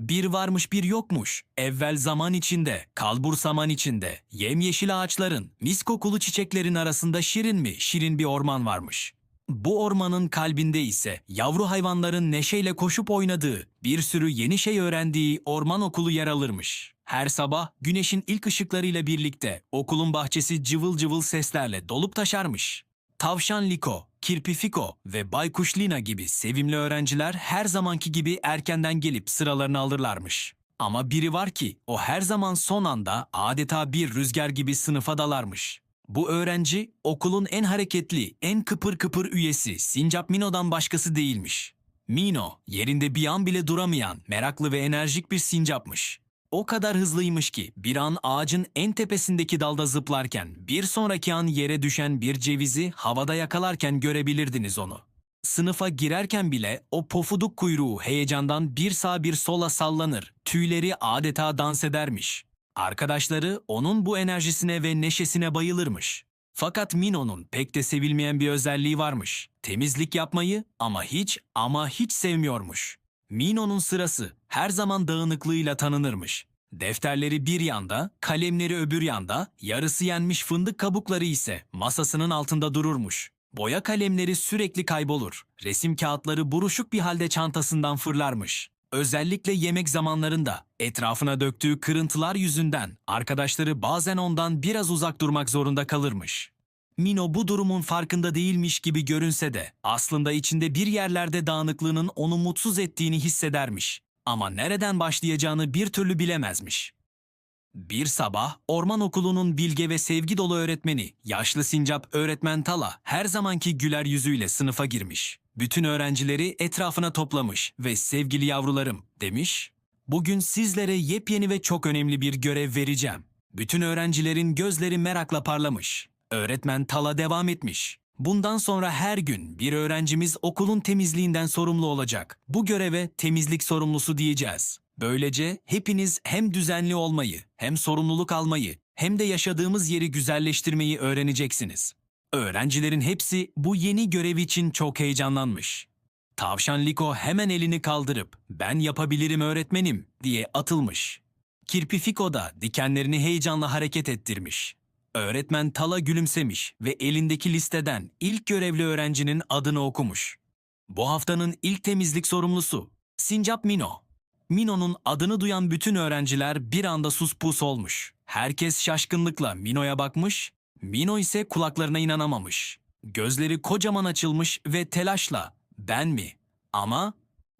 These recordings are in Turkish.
Bir varmış bir yokmuş. Evvel zaman içinde, kalbur saman içinde, yemyeşil ağaçların, mis kokulu çiçeklerin arasında şirin mi, şirin bir orman varmış. Bu ormanın kalbinde ise yavru hayvanların neşeyle koşup oynadığı, bir sürü yeni şey öğrendiği orman okulu yer alırmış. Her sabah güneşin ilk ışıklarıyla birlikte okulun bahçesi cıvıl cıvıl seslerle dolup taşarmış. Tavşan Liko, Kirpi Fiko ve Baykuş Lina gibi sevimli öğrenciler her zamanki gibi erkenden gelip sıralarını alırlarmış. Ama biri var ki o her zaman son anda adeta bir rüzgar gibi sınıfa dalarmış. Bu öğrenci okulun en hareketli, en kıpır kıpır üyesi Sincap Mino'dan başkası değilmiş. Mino, yerinde bir an bile duramayan, meraklı ve enerjik bir sincapmış. O kadar hızlıymış ki bir an ağacın en tepesindeki dalda zıplarken bir sonraki an yere düşen bir cevizi havada yakalarken görebilirdiniz onu. Sınıfa girerken bile o pofuduk kuyruğu heyecandan bir sağa bir sola sallanır, tüyleri adeta dans edermiş. Arkadaşları onun bu enerjisine ve neşesine bayılırmış. Fakat Mino'nun pek de sevilmeyen bir özelliği varmış. Temizlik yapmayı ama hiç ama hiç sevmiyormuş. Mino'nun sırası her zaman dağınıklığıyla tanınırmış. Defterleri bir yanda, kalemleri öbür yanda, yarısı yenmiş fındık kabukları ise masasının altında dururmuş. Boya kalemleri sürekli kaybolur. Resim kağıtları buruşuk bir halde çantasından fırlarmış. Özellikle yemek zamanlarında etrafına döktüğü kırıntılar yüzünden arkadaşları bazen ondan biraz uzak durmak zorunda kalırmış. Mino bu durumun farkında değilmiş gibi görünse de aslında içinde bir yerlerde dağınıklığının onu mutsuz ettiğini hissedermiş. Ama nereden başlayacağını bir türlü bilemezmiş. Bir sabah orman okulunun bilge ve sevgi dolu öğretmeni, yaşlı sincap öğretmen Tala her zamanki güler yüzüyle sınıfa girmiş. Bütün öğrencileri etrafına toplamış ve sevgili yavrularım demiş. Bugün sizlere yepyeni ve çok önemli bir görev vereceğim. Bütün öğrencilerin gözleri merakla parlamış. Öğretmen Tala devam etmiş. Bundan sonra her gün bir öğrencimiz okulun temizliğinden sorumlu olacak. Bu göreve temizlik sorumlusu diyeceğiz. Böylece hepiniz hem düzenli olmayı, hem sorumluluk almayı, hem de yaşadığımız yeri güzelleştirmeyi öğreneceksiniz. Öğrencilerin hepsi bu yeni görev için çok heyecanlanmış. Tavşan Liko hemen elini kaldırıp "Ben yapabilirim öğretmenim." diye atılmış. Kirpi Fiko da dikenlerini heyecanla hareket ettirmiş. Öğretmen Tala gülümsemiş ve elindeki listeden ilk görevli öğrencinin adını okumuş. Bu haftanın ilk temizlik sorumlusu Sincap Mino. Mino'nun adını duyan bütün öğrenciler bir anda sus pus olmuş. Herkes şaşkınlıkla Mino'ya bakmış, Mino ise kulaklarına inanamamış. Gözleri kocaman açılmış ve telaşla "Ben mi? Ama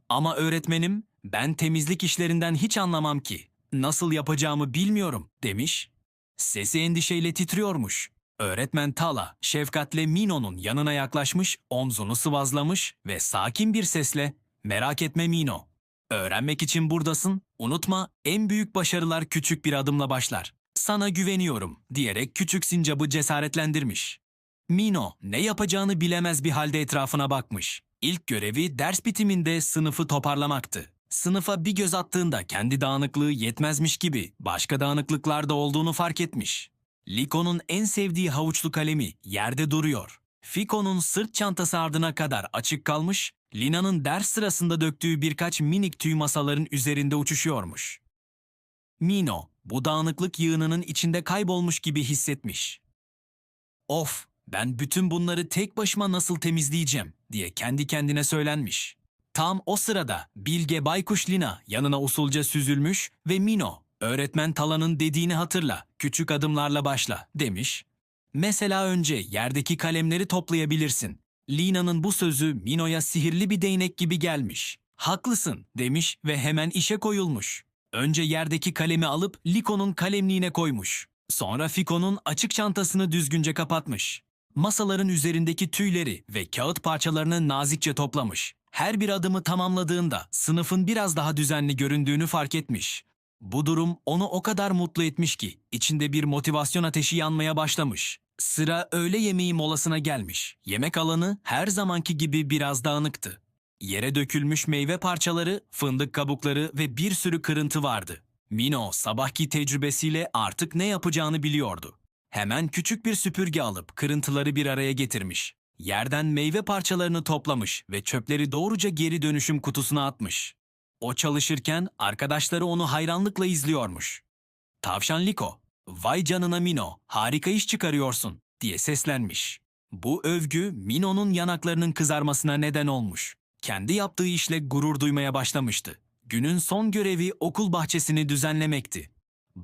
ama öğretmenim ben temizlik işlerinden hiç anlamam ki. Nasıl yapacağımı bilmiyorum." demiş. Sesi endişeyle titriyormuş. Öğretmen Tala, şefkatle Mino'nun yanına yaklaşmış, omzunu sıvazlamış ve sakin bir sesle "Merak etme Mino. Öğrenmek için buradasın. Unutma, en büyük başarılar küçük bir adımla başlar. Sana güveniyorum." diyerek küçük sincabı cesaretlendirmiş. Mino ne yapacağını bilemez bir halde etrafına bakmış. İlk görevi ders bitiminde sınıfı toparlamaktı. Sınıfa bir göz attığında kendi dağınıklığı yetmezmiş gibi başka dağınıklıklar da olduğunu fark etmiş. Liko'nun en sevdiği havuçlu kalemi yerde duruyor. Fiko'nun sırt çantası ardına kadar açık kalmış, Lina'nın ders sırasında döktüğü birkaç minik tüy masaların üzerinde uçuşuyormuş. Mino, bu dağınıklık yığınının içinde kaybolmuş gibi hissetmiş. Of, ben bütün bunları tek başıma nasıl temizleyeceğim diye kendi kendine söylenmiş. Tam o sırada Bilge Baykuş Lina yanına usulca süzülmüş ve Mino, öğretmen Tala'nın dediğini hatırla, küçük adımlarla başla demiş. Mesela önce yerdeki kalemleri toplayabilirsin. Lina'nın bu sözü Mino'ya sihirli bir değnek gibi gelmiş. Haklısın demiş ve hemen işe koyulmuş. Önce yerdeki kalemi alıp Liko'nun kalemliğine koymuş. Sonra Fiko'nun açık çantasını düzgünce kapatmış. Masaların üzerindeki tüyleri ve kağıt parçalarını nazikçe toplamış. Her bir adımı tamamladığında sınıfın biraz daha düzenli göründüğünü fark etmiş. Bu durum onu o kadar mutlu etmiş ki içinde bir motivasyon ateşi yanmaya başlamış. Sıra öğle yemeği molasına gelmiş. Yemek alanı her zamanki gibi biraz dağınıktı. Yere dökülmüş meyve parçaları, fındık kabukları ve bir sürü kırıntı vardı. Mino sabahki tecrübesiyle artık ne yapacağını biliyordu. Hemen küçük bir süpürge alıp kırıntıları bir araya getirmiş. Yerden meyve parçalarını toplamış ve çöpleri doğruca geri dönüşüm kutusuna atmış. O çalışırken arkadaşları onu hayranlıkla izliyormuş. Tavşan Liko, vay canına Mino, harika iş çıkarıyorsun diye seslenmiş. Bu övgü Mino'nun yanaklarının kızarmasına neden olmuş. Kendi yaptığı işle gurur duymaya başlamıştı. Günün son görevi okul bahçesini düzenlemekti.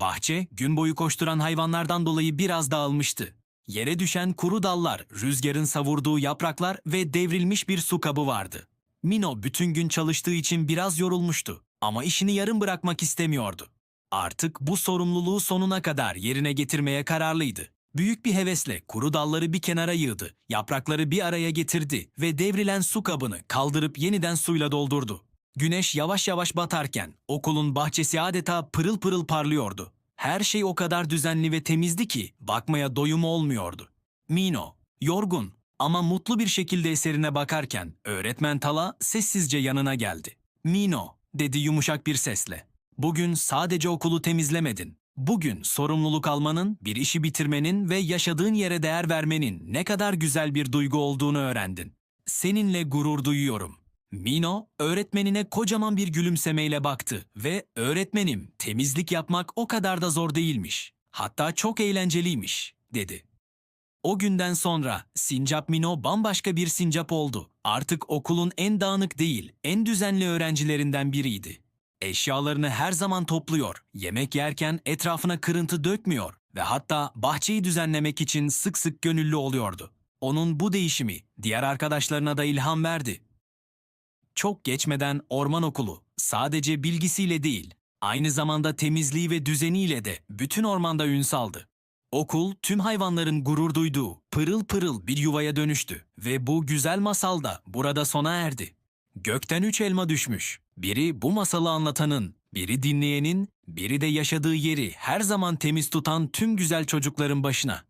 Bahçe gün boyu koşturan hayvanlardan dolayı biraz dağılmıştı. Yere düşen kuru dallar, rüzgarın savurduğu yapraklar ve devrilmiş bir su kabı vardı. Mino bütün gün çalıştığı için biraz yorulmuştu ama işini yarım bırakmak istemiyordu. Artık bu sorumluluğu sonuna kadar yerine getirmeye kararlıydı. Büyük bir hevesle kuru dalları bir kenara yığdı, yaprakları bir araya getirdi ve devrilen su kabını kaldırıp yeniden suyla doldurdu. Güneş yavaş yavaş batarken okulun bahçesi adeta pırıl pırıl parlıyordu. Her şey o kadar düzenli ve temizdi ki bakmaya doyumu olmuyordu. Mino, yorgun ama mutlu bir şekilde eserine bakarken öğretmen Tala sessizce yanına geldi. Mino, dedi yumuşak bir sesle. Bugün sadece okulu temizlemedin. Bugün sorumluluk almanın, bir işi bitirmenin ve yaşadığın yere değer vermenin ne kadar güzel bir duygu olduğunu öğrendin. Seninle gurur duyuyorum. Mino, öğretmenine kocaman bir gülümsemeyle baktı ve öğretmenim, temizlik yapmak o kadar da zor değilmiş. Hatta çok eğlenceliymiş, dedi. O günden sonra Sincap Mino bambaşka bir sincap oldu. Artık okulun en dağınık değil, en düzenli öğrencilerinden biriydi. Eşyalarını her zaman topluyor, yemek yerken etrafına kırıntı dökmüyor ve hatta bahçeyi düzenlemek için sık sık gönüllü oluyordu. Onun bu değişimi diğer arkadaşlarına da ilham verdi. Çok geçmeden orman okulu sadece bilgisiyle değil, aynı zamanda temizliği ve düzeniyle de bütün ormanda ün saldı. Okul tüm hayvanların gurur duyduğu pırıl pırıl bir yuvaya dönüştü ve bu güzel masal da burada sona erdi. Gökten üç elma düşmüş. Biri bu masalı anlatanın, biri dinleyenin, biri de yaşadığı yeri her zaman temiz tutan tüm güzel çocukların başına.